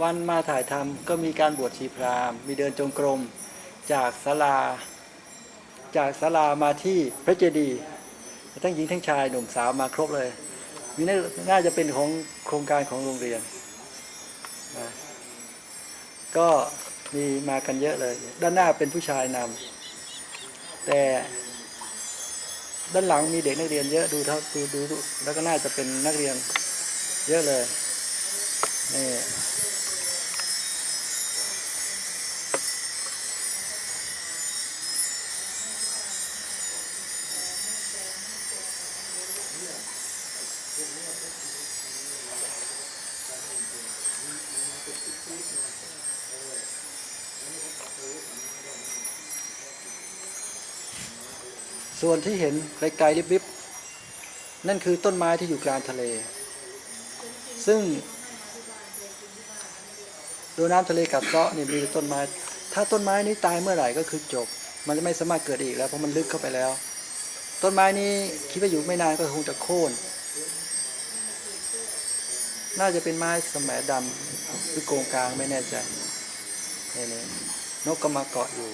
วันมาถ่ายทำก็มีการบวชชีพราหมณ์ มีเดินจงกรม จากศาลา จากศาลามาที่พระเจดีย์ทั้งหญิงทั้งชายหนุ่มสาวมาครบเลยมีน่าจะเป็นของโครงการของโรงเรียนนะก็มีมากันเยอะเลย ด้านหน้าเป็นผู้ชายนำแต่ด้านหลังมีเด็กนักเรียนเยอะดูเท่าดูดูแล้วก็น่าจะเป็นนักเรียนเยอะเลยนี่ ส่วนที่เห็นไกลๆริบๆนั่นคือต้นไม้ที่อยู่กลางทะเล ซึ่งโดนน้ำทะเลกัดเซาะนี่มีต้นไม้ ถ้าต้นไม้นี้ตายเมื่อไหร่ก็คือจบ มันจะไม่สามารถเกิดอีกแล้วเพราะมันลึกเข้าไปแล้ว ต้นไม้นี้คิดว่าอยู่ไม่นานก็คงจะโค่น น่าจะเป็นไม้สมัยดำหรือโกงกลางไม่แน่ใจนี่นกก็มาเกาะอยู่